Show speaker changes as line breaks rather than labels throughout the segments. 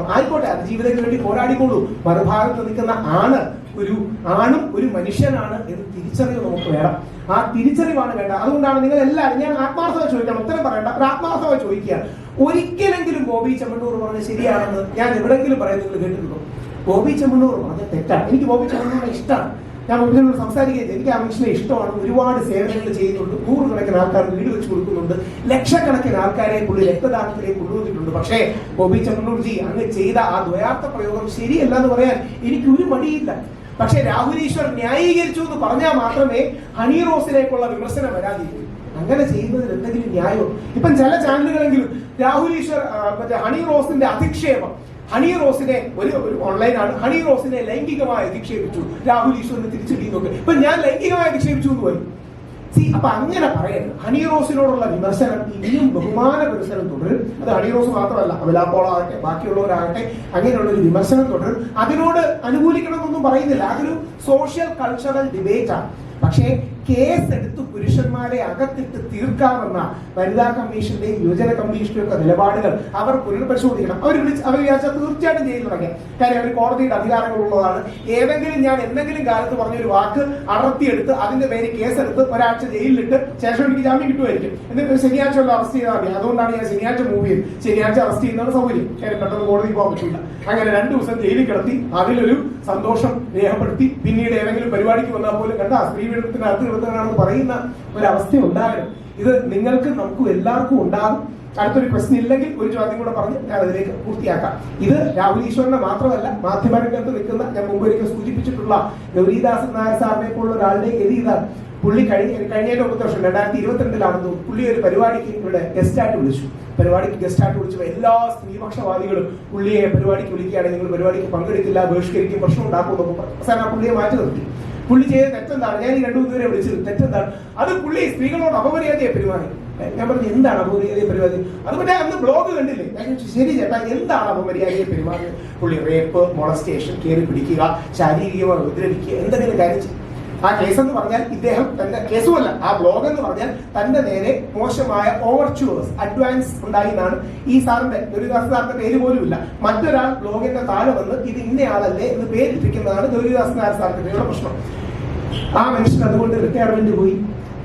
ആയിക്കോട്ടെ അതിജീവിതയ്ക്ക് വേണ്ടി പോരാടിക്കോളൂ. മറുഭാഗത്ത് നിൽക്കുന്ന ആണ് ഒരു ആണും ഒരു മനുഷ്യനാണ് എന്ന് തിരിച്ചറിവ് നമുക്ക് വേണം. ആ തിരിച്ചറിവാണ് വേണ്ട അതുകൊണ്ടാണ് നിങ്ങൾ എല്ലാവരും ഞാൻ ആത്മാർത്ഥമായി ചോദിക്കാം ഉത്തരം പറയണ്ട ഒരു ആത്മാർത്ഥമായി ചോദിക്കുക ഒരിക്കലെങ്കിലും ബോബി ചെമ്മണ്ണൂർ പറഞ്ഞത് ശരിയാണെന്ന് ഞാൻ എവിടെങ്കിലും പറയുന്നത് കേട്ടിട്ടുണ്ടോ? ബോബി ചെമ്മണ്ണൂർ പറഞ്ഞത് തെറ്റാണ്. എനിക്ക് ബോബി ചമ്മണ്ണൂർ ഇഷ്ടമാണ്. ഞാൻ ബോബിനോട് സംസാരിക്കുകയും. എനിക്ക് ആ ഇഷ്ടമാണ്. ഒരുപാട് സേവനങ്ങൾ ചെയ്യുന്നുണ്ട്. നൂറുകണക്കിന് ആൾക്കാർ വീട് വെച്ച് കൊടുക്കുന്നുണ്ട്. ലക്ഷക്കണക്കിന് ആൾക്കാരെ പുള്ളി രക്തദാനത്തിലേക്ക് കൊണ്ടുവന്നിട്ടുണ്ട്. പക്ഷേ ബോബി ചന്ദ്രൂർജി അങ്ങ് ചെയ്ത ആ ദ്വയാർത്ഥ പ്രയോഗം ശരിയല്ല എന്ന് പറയാൻ എനിക്ക് ഒരു മടിയില്ല. പക്ഷെ രാഹുലീശ്വർ ന്യായീകരിച്ചു എന്ന് പറഞ്ഞാൽ മാത്രമേ ഹണി റോസിലേക്കുള്ള വിമർശനം വരാതിരിക്കൂ. അങ്ങനെ ചെയ്യുന്നതിൽ എന്തെങ്കിലും ന്യായമോ? ഇപ്പം ചില ചാനലുകളെങ്കിലും ആ, മറ്റേ ഹണി റോസിന്റെ അധിക്ഷേപം ഹണി റോസിനെ ഒരു ഒരു ഓൺലൈനാണ്. ഹണി റോസിനെ ലൈംഗികമായി അധിക്ഷേപിച്ചു രാഹുൽ ഈശ്വറിനെ തിരിച്ചടി നോക്ക് ഇപ്പൊ ഞാൻ ലൈംഗികമായി അധിക്ഷേപിച്ചു എന്ന് പറയും. സി അപ്പൊ അങ്ങനെ പറയരുത്. ഹണി റോസിനോടുള്ള വിമർശനം ഇനിയും ബഹുമാന വിമർശനം തുടരും. അത് ഹണി റോസ് മാത്രമല്ല അമലാപ്പോളാകട്ടെ ബാക്കിയുള്ളവരാകട്ടെ അങ്ങനെയുള്ള ഒരു വിമർശനം തുടരും. അതിനോട് അനുകൂലിക്കണമെന്നൊന്നും പറയുന്നില്ല. അതൊരു സോഷ്യൽ കൾച്ചറൽ ഡിബേറ്റ് ആണ്. പക്ഷേ കേസ് എടുത്ത് പുരുഷന്മാരെ അകത്തിട്ട് തീർക്കാമെന്ന വനിതാ കമ്മീഷന്റെയും യുവജന കമ്മീഷന്റെയും ഒക്കെ നിലപാടുകൾ അവർ പുനർപരിശോധിക്കണം അവർ വിളിച്ച് അവർ വിചാരിച്ചാൽ തീർച്ചയായിട്ടും ജയിലിൽ തുടങ്ങിയ കാര്യം അവർ കോടതിയുടെ അധികാരങ്ങളുള്ളതാണ്. ഏതെങ്കിലും ഞാൻ എന്തെങ്കിലും കാലത്ത് പറഞ്ഞൊരു വാക്ക് അടർത്തിയെടുത്ത് അതിന്റെ പേര് കേസെടുത്ത് ഒരാഴ്ച ജയിലിലിട്ട് ശേഷം എനിക്ക് ജാമ്യം കിട്ടുമായിരിക്കും. എന്നിട്ട് ശനിയാഴ്ച വല്ല അറസ്റ്റ് ചെയ്താൽ മതി. അതുകൊണ്ടാണ് ഞാൻ ശനിയാഴ്ച മൂവ് ചെയ്ത് ശനിയാഴ്ച അറസ്റ്റ് ചെയ്യുന്നതാണ് സൗകര്യം. കാര്യം പെട്ടെന്ന് കോടതി പോകാൻ പറ്റില്ല. അങ്ങനെ രണ്ടു ദിവസം ജയിലിൽ കിടത്തി അതിലൊരു സന്തോഷം രേഖപ്പെടുത്തി പിന്നീട് ഏതെങ്കിലും പരിപാടിക്ക് വന്നാൽ പോലും കണ്ട സ്ത്രീ പീഡനത്തിന് അകത്ത് പറയുന്ന ഒരവസ്ഥ ഉണ്ടാകണം. ഇത് നിങ്ങൾക്ക് നമുക്കും എല്ലാവർക്കും ഉണ്ടാകും. അടുത്തൊരു പ്രശ്നം ഇല്ലെങ്കിൽ ഒരു ചോദ്യം കൂടെ പറഞ്ഞ് ഞാൻ അതിലേക്ക് പൂർത്തിയാക്കാം. ഇത് രാഹുൽ ഈശ്വരനെ മാത്രമല്ല മാധ്യമരംഗത്ത് നിൽക്കുന്ന ഞാൻ മുമ്പ് ഒരിക്കൽ സൂചിപ്പിച്ചിട്ടുള്ള ഗൗരീദാസൻ നായർ സാറിനെ പോലുള്ള ഒരാളുടെ ഗതി ഇതാണ് പുള്ളി കഴിഞ്ഞ കഴിഞ്ഞതിന്റെ ഒമ്പത് വർഷം രണ്ടായിരത്തി ഇരുപത്തിരണ്ടിലാണെന്ന് പുള്ളി ഒരു പരിപാടിക്ക് ഇവിടെ ഗസ്റ്റ് ആയിട്ട് വിളിച്ചു. പരിപാടിക്ക് ഗസ്റ്റ് ആയിട്ട് വിളിച്ചപ്പോൾ എല്ലാ സ്ത്രീപക്ഷവാദികളും പുള്ളിയെ പരിപാടിക്ക് വിളിക്കുകയാണെങ്കിൽ നിങ്ങൾ പരിപാടിക്ക് പങ്കെടുക്കില്ല ബഹിഷ്കരിക്കും പ്രശ്നം ഉണ്ടാക്കും എന്നൊക്കെ പറഞ്ഞു. അവസാനം പുള്ളിയെ മാറ്റി നിർത്തി. പുള്ളി ചെയ്ത തെറ്റെന്താണ്? ഞാൻ ഈ രണ്ടു പേരെ വിളിച്ചത് തെറ്റെന്താണ്? അത് പുള്ളി സ്ത്രീകളോട് അപമര്യാദയെ പെരുമാറി. ഞാൻ പറഞ്ഞു എന്താണ് അപമര്യാദയെ പെരുമാറി? അത് മറ്റേ അന്ന് ബ്ലോഗ് കണ്ടില്ലേ? ശരി ചേട്ടാ എന്താണ് അപമര്യാദയെ പെരുമാറിയത്? പുള്ളി റേപ്പ് മൊളസ്റ്റേഷൻ കയറി പിടിക്കുക ശാരീരികമായി ഉപദ്രവിക്കുക എന്തെങ്കിലും കാര്യം. ആ കേസ് എന്ന് പറഞ്ഞാൽ ഇദ്ദേഹം തന്റെ കേസുമല്ല ആ ബ്ലോഗ് എന്ന് പറഞ്ഞാൽ തന്റെ നേരെ മോശമായ ഓവർച്യൂവേഴ്സ് അഡ്വാൻസ് ഉണ്ടായി എന്നാണ് ഈ സാറിന്റെ ഗൗരിദാസ് സാറിന്റെ പേര് പോലും ഇല്ല മറ്റൊരാൾ ബ്ലോഗിന്റെ താഴെ വന്ന് ഇത് ഇന്നയാളല്ലേ എന്ന് പേരിട്ടിരിക്കുന്നതാണ് ഗൗരിദാസ് നായർ സാറിന്റെ പ്രശ്നം. ആ മനുഷ്യൻ അതുകൊണ്ട് റിട്ടയർമെന്റ് പോയി.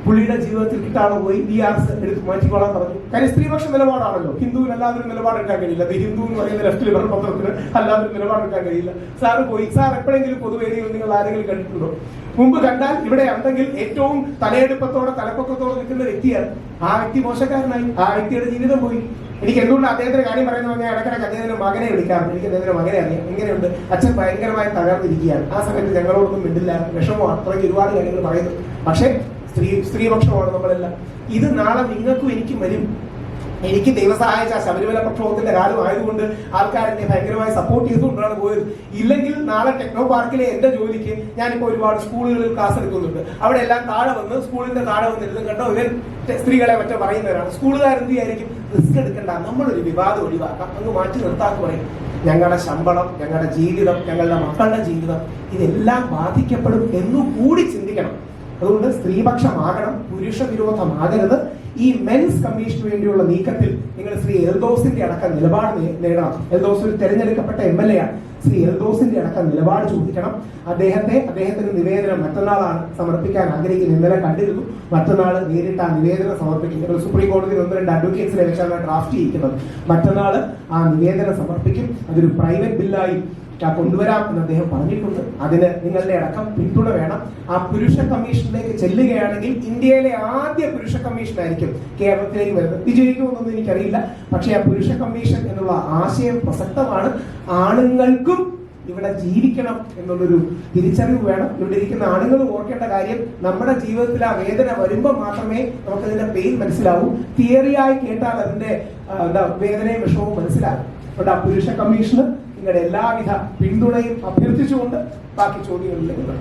പുള്ളിയുടെ ജീവിതത്തിൽ കിട്ടാതെ പോയി. ബി ആർ എടുത്ത് മാറ്റിക്കോളാൻ പറഞ്ഞു. കാര്യം സ്ത്രീപക്ഷ നിലപാടാണല്ലോ. ഹിന്ദുവിന് അല്ലാതൊരു നിലപാടെടുക്കാൻ കഴിയില്ല. ഹിന്ദു എന്ന് പറയുന്ന ലെഫ്റ്റ് ലിബറൽ പത്രത്തിന് അല്ലാതൊരു നിലപാടെടുക്കാൻ കഴിയില്ല. സാർ പോയി. സാർ എപ്പോഴെങ്കിലും പൊതുവേദിയിൽ നിങ്ങൾ ആരെങ്കിലും കണ്ടിട്ടുണ്ടോ? മുമ്പ് കണ്ടാൽ ഇവിടെ ഉണ്ടെങ്കിൽ ഏറ്റവും തലയെടുപ്പത്തോടെ തലപ്പൊക്കത്തോടെ നിൽക്കുന്ന വ്യക്തിയാണ്. ആ വ്യക്തി മോശക്കാരനായി. ആ വ്യക്തിയുടെ ജീവിതം പോയി. എനിക്ക് എന്തുകൊണ്ട് അദ്ദേഹത്തിന്റെ കാര്യം പറയുന്നത് പറഞ്ഞാൽ ഇടക്കിടക്ക് അദ്ദേഹത്തിന്റെ മകനെ വിളിക്കാറുണ്ട് എനിക്ക് അദ്ദേഹത്തിന്റെ മകനെ അറിയാം. ഇങ്ങനെയുണ്ട്. അച്ഛൻ ഭയങ്കരമായി തകർന്നിരിക്കുകയാണ്. ആ സമയത്ത് ഞങ്ങളോടൊന്നും മിണ്ടില്ല. വിഷമമാണ്. അത്രയ്ക്ക് ഒരുപാട് കാര്യങ്ങൾ പറയുന്നു. പക്ഷേ സ്ത്രീ സ്ത്രീപക്ഷമാണ് നമ്മളെല്ലാം. ഇത് നാളെ നിങ്ങൾക്കും എനിക്കും വരും. എനിക്ക് ദൈവം സഹായിച്ച ശബരിമല പ്രക്ഷോഭത്തിന്റെ കാലം ആയതുകൊണ്ട് ആൾക്കാർ എന്നെ ഭയങ്കരമായി സപ്പോർട്ട് ചെയ്തുകൊണ്ടാണ് പോയത്. ഇല്ലെങ്കിൽ നാളെ ടെക്നോ പാർക്കിലെ എന്റെ ജോലിക്ക് ഞാനിപ്പോൾ ഒരുപാട് സ്കൂളുകളിൽ ക്ലാസ് എടുക്കുന്നുണ്ട്. അവിടെ എല്ലാം താഴെ വന്ന് സ്കൂളിന്റെ താഴെ വന്നിരുന്ന് കണ്ടോ ഇവർ സ്ത്രീകളെ മറ്റേ പറയുന്നവരാണ്. സ്കൂളുകാർ എന്ത് വിചാരിക്കും? റിസ്ക് എടുക്കണ്ട. നമ്മളൊരു വിവാദം ഒഴിവാക്കാം. അങ്ങ് മാറ്റി നിർത്താന്ന് പറയും. ഞങ്ങളുടെ ശമ്പളം ഞങ്ങളുടെ ജീവിതം ഞങ്ങളുടെ മക്കളുടെ ജീവിതം ഇതെല്ലാം ബാധിക്കപ്പെടും എന്നു കൂടി ചിന്തിക്കണം. അതുകൊണ്ട് സ്ത്രീപക്ഷമാകണം പുരുഷ വിരോധമാകരുത് ഈ മെൻസ് കമ്മീഷന് വേണ്ടിയുള്ള നീക്കത്തിൽ നിങ്ങൾ ശ്രീ എൽദോസിന്റെ അടക്കം നിലപാട് നേടണം. എൽദോസ് ഒരു തെരഞ്ഞെടുക്കപ്പെട്ട എം എൽ എ ആണ് ശ്രീ എൽദോസിന്റെ അടക്കം നിലപാട് ചോദിക്കണം. അദ്ദേഹത്തെ അദ്ദേഹത്തിന് നിവേദനം മറ്റന്നാളാണ് സമർപ്പിക്കാൻ ആഗ്രഹിക്കുന്നത്. ഇന്നലെ കണ്ടിരുന്നു. മറ്റന്നാൾ നേരിട്ട് ആ നിവേദനം സമർപ്പിക്കും. സുപ്രീം കോടതിയിൽ ഒന്ന് രണ്ട് അഡ്വക്കേറ്റ്സിനെ വെച്ചാണ് ഡ്രാഫ്റ്റ് ചെയ്യിക്കുന്നത്. മറ്റന്നാൾ ആ നിവേദനം സമർപ്പിക്കും. അതൊരു പ്രൈവറ്റ് ബില്ലായി കൊണ്ടുവരാം എന്ന് അദ്ദേഹം പറഞ്ഞിട്ടുണ്ട്. അതിന് നിങ്ങളുടെ അടക്കം പിന്തുണ വേണം. ആ പുരുഷ കമ്മീഷനിലേക്ക് ചെല്ലുകയാണെങ്കിൽ ഇന്ത്യയിലെ ആദ്യ പുരുഷ കമ്മീഷൻ ആയിരിക്കും കേരളത്തിലേക്ക് വരുന്നത്. വിജയിക്കുമെന്നൊന്നും എനിക്കറിയില്ല. പക്ഷേ ആ പുരുഷ കമ്മീഷൻ എന്നുള്ള ആശയം പ്രസക്തമാണ്. ആണുങ്ങൾക്കും ഇവിടെ ജീവിക്കണം എന്നുള്ളൊരു തിരിച്ചറിവ് വേണം. ഇവിടെ ഇരിക്കുന്ന ആണുങ്ങൾ ഓർക്കേണ്ട കാര്യം നമ്മുടെ ജീവിതത്തിൽ ആ വേദന വരുമ്പോൾ മാത്രമേ നമുക്ക് അതിന്റെ പെയിൻ മനസ്സിലാവൂ. തിയറിയായി കേട്ടാൽ അതിന്റെ എന്താ വേദനയും വിഷമവും മനസ്സിലാകും. അതുകൊണ്ട് ആ പുരുഷ കമ്മീഷന് നിങ്ങളുടെ എല്ലാവിധ പിന്തുണയും അഭ്യർത്ഥിച്ചുകൊണ്ട് ബാക്കി ചോദ്യങ്ങളിലേക്ക്